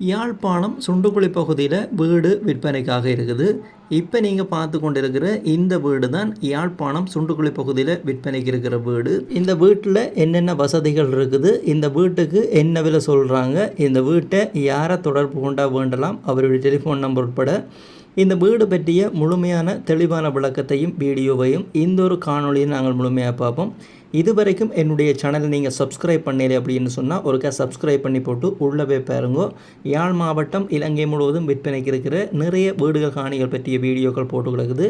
யாழ்ப்பாணம் சுண்டுக்குழி பகுதியில் வீடு விற்பனைக்காக இருக்குது. இப்போ நீங்கள் பார்த்து கொண்டிருக்கிற இந்த வீடு தான் யாழ்ப்பாணம் சுண்டுக்குழி பகுதியில் விற்பனைக்கு இருக்கிற வீடு. இந்த வீட்டில் என்னென்ன வசதிகள் இருக்குது? இந்த வீட்டுக்கு என்ன விலை சொல்கிறாங்க இந்த வீட்டை யாரை தொடர்பு கொண்டா வேண்டலாம்? அவருடைய டெலிஃபோன் நம்பர் உட்பட இந்த வீடு பற்றிய முழுமையான தெளிவான விளக்கத்தையும் வீடியோவையும் இந்த ஒரு காணொலியை நாங்கள் முழுமையாக பார்ப்போம். இதுவரைக்கும் என்னுடைய சேனலை நீங்கள் சப்ஸ்கிரைப் பண்ணல அப்படின்னு சொன்னால் ஒருக்கா சப்ஸ்கிரைப் பண்ணி போட்டு உள்ளே போய் பாருங்க. யாழ் மாவட்டம் இலங்கை முழுவதும் விற்பனைக்கு இருக்கிற நிறைய வீடுகள் காணிகள் பற்றிய வீடியோக்கள் போட்டு கிடக்குது.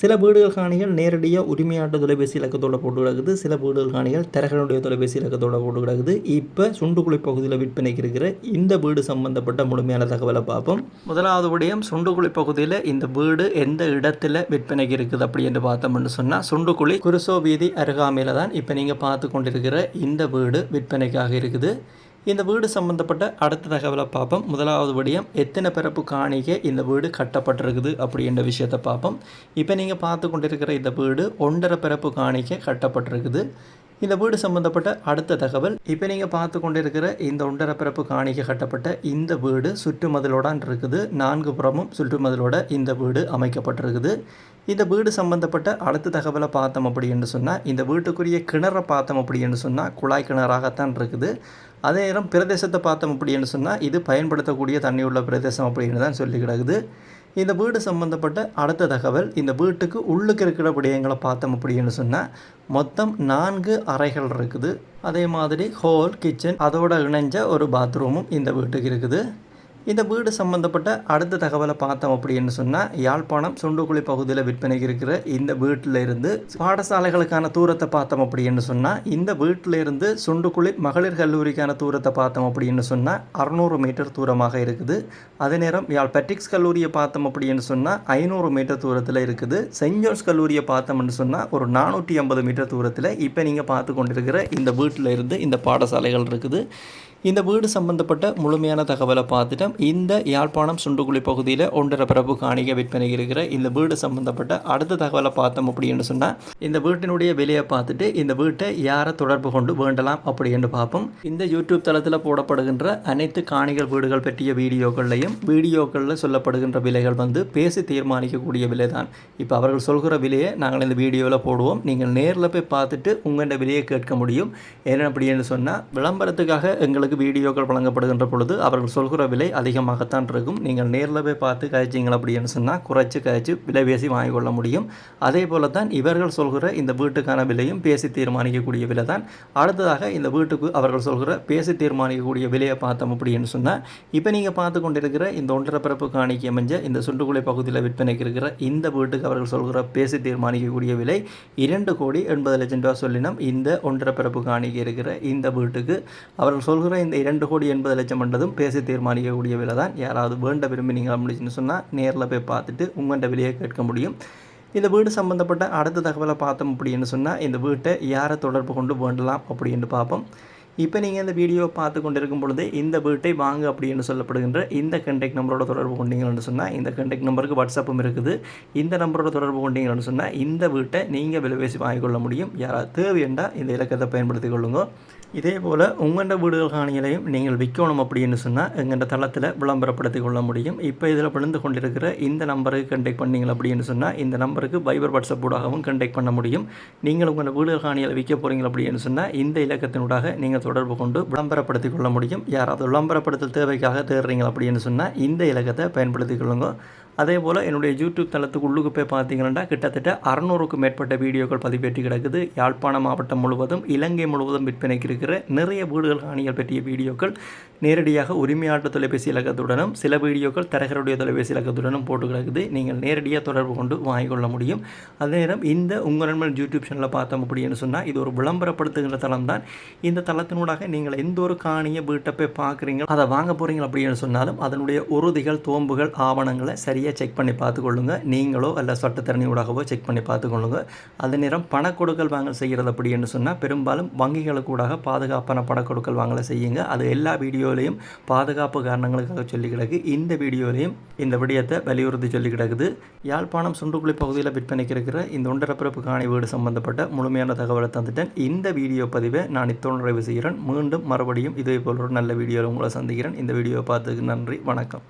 சில வீடுகள் காணிகள் நேரடியாக உரிமையாட்டு தொலைபேசி இலக்கத்தோட போட்டு கிடக்குது. சில வீடுகள் காணிகள் தரகனுடைய தொலைபேசி இலக்கத்தோட போட்டு கிடக்குது. இப்போ சுண்டுக்குழி பகுதியில் விற்பனைக்கு இருக்கிற இந்த வீடு சம்பந்தப்பட்ட முழுமையான தகவலை பார்ப்போம். முதலாவது விடயம் சுண்டுக்குழி பகுதியில் இந்த வீடு எந்த இடத்துல விற்பனைக்கு இருக்குது அப்படின்னு பார்த்தோம்னு சொன்னால் சுண்டுக்குழி குருசோ வீதி அருகாமையில் தான் இப்போ நீங்கள் பார்த்து கொண்டிருக்கிற இந்த வீடு விற்பனைக்காக இருக்குது. இந்த வீடு சம்மந்தப்பட்ட அடுத்த தகவலை பார்ப்போம். முதலாவது விடயம் எத்தனை பிறப்பு காணிக்கை இந்த வீடு கட்டப்பட்டிருக்குது அப்படின்ற விஷயத்தை பார்ப்போம். இப்போ நீங்கள் பார்த்து கொண்டிருக்கிற இந்த வீடு ஒன்றரை பிறப்பு காணிக்கை கட்டப்பட்டிருக்குது. இந்த வீடு சம்பந்தப்பட்ட அடுத்த தகவல். இப்போ நீங்கள் பார்த்து கொண்டிருக்கிற இந்த உண்டரப்பிறப்பு காணிக்க கட்டப்பட்ட இந்த வீடு சுற்றுமதிலோடான் இருக்குது. நான்கு புறமும் சுற்றுமதிலோட இந்த வீடு அமைக்கப்பட்டிருக்குது. இந்த வீடு சம்பந்தப்பட்ட அடுத்த தகவலை பார்த்தோம் அப்படின்னு சொன்னால் இந்த வீட்டுக்குரிய கிணறை பார்த்தோம் அப்படின்னு சொன்னால் குழாய் கிணறாகத்தான் இருக்குது. அதே நேரம் பிரதேசத்தை பார்த்தோம் அப்படின்னு சொன்னால் இது பயன்படுத்தக்கூடிய தண்ணி உள்ள பிரதேசம் அப்படின்னு தான் சொல்லி கிடக்குது. இந்த வீடு சம்பந்தப்பட்ட அடுத்த தகவல் இந்த வீட்டுக்கு உள்ளுக்கு இருக்கிற விடயங்களை பார்த்தோம் அப்படின்னு சொன்னால் மொத்தம் நான்கு அறைகள் இருக்குது. அதே மாதிரி ஹோல் கிச்சன் அதோட இணைஞ்ச ஒரு பாத்ரூமும் இந்த வீட்டுக்கு இருக்குது. இந்த வீடு சம்மந்தப்பட்ட அடுத்த தகவலை பார்த்தோம் அப்படின்னு சொன்னால் யாழ்ப்பாணம் சுண்டுக்குழி பகுதியில் விற்பனைக்கு இருக்கிற இந்த வீட்டில் இருந்து பாடசாலைகளுக்கான தூரத்தை பார்த்தோம் அப்படின்னு சொன்னால் இந்த வீட்டில் இருந்து சுண்டுக்குழி மகளிர் கல்லூரிக்கான தூரத்தை பார்த்தோம் அப்படின்னு சொன்னால் அறநூறு மீட்டர் தூரமாக இருக்குது. அதே நேரம் யாழ் பெட்ரிக்ஸ் கல்லூரியை பார்த்தோம் அப்படின்னு சொன்னால் ஐநூறு மீட்டர் தூரத்தில் இருக்குது. செயின்ட் ஜோர்ஸ் கல்லூரியை பார்த்தோம்னு சொன்னால் ஒரு நானூற்றி ஐம்பது மீட்டர் தூரத்தில் இப்போ நீங்கள் பார்த்து கொண்டிருக்கிற இந்த வீட்டில் இருந்து இந்த பாடசாலைகள் இருக்குது. இந்த வீடு சம்பந்தப்பட்ட முழுமையான தகவலை பார்த்துட்டோம். இந்த யாழ்ப்பாணம் சுண்டுக்குழி பகுதியில் ஒன்றரை பிரபு காணிகை விற்பனை இருக்கிற இந்த வீடு சம்பந்தப்பட்ட அடுத்த தகவலை பார்த்தோம் அப்படின்னு சொன்னால் இந்த வீட்டினுடைய விலையை பார்த்துட்டு இந்த வீட்டை யாரை தொடர்பு கொண்டு வேண்டலாம் அப்படின்னு பார்ப்போம். இந்த யூடியூப் தளத்தில் போடப்படுகின்ற அனைத்து காணிகள் வீடுகள் பற்றிய வீடியோக்கள்லையும் வீடியோக்களில் சொல்லப்படுகின்ற விலைகள் வந்து பேசி தீர்மானிக்கக்கூடிய விலை தான் இப்போ அவர்கள் சொல்கிற விலையை நாங்கள் இந்த வீடியோவில் போடுவோம். நீங்கள் நேரில் போய் பார்த்துட்டு உங்கள்கிட்ட விலையை கேட்க முடியும். என்ன அப்படின்னு சொன்னால் விளம்பரத்துக்காக எங்களுக்கு வீடியோக்கள் வழங்கப்படுகின்ற பொழுது அவர்கள் சொல்கிற விலை அதிகமாகத்தான் இருக்கும். நீங்கள் நேரில் போய் பார்த்து கழிச்சிங்க அப்படின்னு சொன்னால் குறைச்சி கழிச்சு விலை பேசி வாங்கிக் கொள்ள முடியும். அதே போல தான் இவர்கள் சொல்கிற இந்த வீட்டுக்கான விலையும் பேசி தீர்மானிக்கக்கூடிய விலை தான் அடுத்ததாக இந்த வீட்டுக்கு அவர்கள் சொல்கிற பேசி தீர்மானிக்கக்கூடிய விலையை பார்த்தோம் அப்படின்னு சொன்னால் இப்போ நீங்கள் பார்த்து கொண்டிருக்கிற இந்த ஒன்றரை பிறப்பு காணிக்கை அமைஞ்ச இந்த சுண்டுகுலை பகுதியில் விற்பனைக்கு இருக்கிற இந்த வீட்டுக்கு அவர்கள் சொல்கிற பேசி தீர்மானிக்கக்கூடிய விலை இரண்டு கோடி எண்பது லட்சம் ரூபா சொல்லினோம் இந்த ஒன்றரை பிறப்பு காணிக்கை இருக்கிற இந்த வீட்டுக்கு அவர்கள் சொல்கிற இந்த இரண்டு கோடி எண்பது லட்சம் என்றதும் பேசி தீர்மானிக்கக்கூடிய விலை தான் யாராவது வேண்ட விரும்பினீங்க அப்படின்னு சொன்னால் நேரில் போய் பார்த்துட்டு உங்கள்கிட்ட விலையை கேட்க முடியும். இந்த வீடு சம்மந்தப்பட்ட அடுத்த தகவலை பார்த்தோம் அப்படின்னு சொன்னால் இந்த வீட்டை யாரை தொடர்பு கொண்டு வேண்டலாம் அப்படின்னு பார்ப்போம். இப்போ நீங்கள் இந்த வீடியோ பார்த்து கொண்டிருக்கும் பொழுது இந்த வீட்டை வாங்க அப்படின்னு சொல்லப்படுகின்ற இந்த கண்டெக்ட் நம்பரோட தொடர்பு கொண்டீங்கன்னு சொன்னால் இந்த கண்டெக்ட் நம்பருக்கு வாட்ஸ்அப்பும் இருக்குது. இந்த நம்பரோட தொடர்பு கொண்டீங்கன்னு சொன்னால் இந்த வீட்டை நீங்கள் விலைவேசி வாங்கிக்கொள்ள முடியும். யாராவது தேவையண்டா இந்த இலக்கத்தை பயன்படுத்தி கொள்ளுங்கள் இதே போல் உங்கள்கிட்ட வீடுகள் காணிகளையும் நீங்கள் விற்கணும் அப்படின்னு சொன்னால் எங்கள்கிட்ட தளத்தில் விளம்பரப்படுத்தி கொள்ள முடியும். இப்போ இதில் விழுந்து கொண்டிருக்கிற இந்த நம்பருக்கு கண்டெக்ட் பண்ணீங்க அப்படின்னு சொன்னால் இந்த நம்பருக்கு பைபர் வாட்ஸ்அப் ஊடாகவும் கண்டெக்ட் பண்ண முடியும். நீங்கள் உங்கள் வீடுகள் காணிகளை விற்க போகிறீங்க அப்படின்னு சொன்னால் இந்த இலக்கத்தினூடாக நீங்கள் தொடர்பு கொண்டு விளம்பரப்படுத்தி கொள்ள முடியும். யாராவது விளம்பரப்படுத்தல் தேவைக்காக தேடுறீங்க அப்படின்னு சொன்னால் இந்த இலக்கத்தை பயன்படுத்தி கொள்ளுங்க. அதே போல் என்னுடைய யூடியூப் தளத்துக்கு உள்ளுக்கு போய் பார்த்தீங்கன்னா கிட்டத்தட்ட அறநூறுக்கும் மேற்பட்ட வீடியோக்கள் பதிவேற்றி கிடக்குது. யாழ்ப்பாண மாவட்டம் முழுவதும் இலங்கை முழுவதும் விற்பனைக்கு இருக்கிற நிறைய வீடுகள் காணிகள் பற்றிய வீடியோக்கள் நேரடியாக உரிமையாட்டு தொலைபேசி இலக்கத்துடனும் சில வீடியோக்கள் தரகருடைய தொலைபேசி இலக்கத்துடனும் போட்டு கிடக்குது. நீங்கள் நேரடியாக தொடர்பு கொண்டு வாங்கிக்கொள்ள முடியும். அதே நேரம் இந்த உங்கள் நண்பன் யூடியூப் சேனலில் பார்த்தோம் அப்படின்னு சொன்னால் இது ஒரு விளம்பரப்படுத்துகின்ற தளம் தான் இந்த தளத்தினூடாக நீங்கள் எந்த ஒரு காணியை வீட்டை போய் பார்க்குறீங்க அதை வாங்க போகிறீங்க அப்படின்னு சொன்னாலும் அதனுடைய உறுதிகள் தோம்புகள் ஆவணங்களை சரியாக சரியாக செக் பண்ணி பார்த்துக்கொள்ளுங்க. நீங்களோ அல்ல சட்டத்தரணி ஊடாகவோ செக் பண்ணி பார்த்துக்கொள்ளுங்க. அதே நேரம் பணக்கொடுக்கல் வாங்கல் செய்கிறது அப்படின்னு சொன்னால் பெரும்பாலும் வங்கிகளுக்கு ஊடாக பாதுகாப்பான பணக்கொடுக்கல் வாங்கலை செய்யுங்க. அது எல்லா வீடியோலையும் பாதுகாப்பு காரணங்களுக்காக சொல்லி கிடக்கு. இந்த வீடியோலையும் இந்த விடயத்தை வலியுறுத்தி சொல்லி கிடக்குது. யாழ்ப்பாணம் சுண்டுக்குழி பகுதியில் விற்பனைக்கு இருக்கிற இந்த ஒன்றரப்பிறப்பு காணி வீடு சம்பந்தப்பட்ட முழுமையான தகவலை தந்துட்டேன். இந்த வீடியோ பதிவை நான் இத்தோடு நிறைவு செய்கிறேன். மீண்டும் மறுபடியும் இதே போல் ஒரு நல்ல வீடியோவில் உங்களை சந்திக்கிறேன். இந்த வீடியோவை பார்த்ததுக்கு நன்றி. வணக்கம்.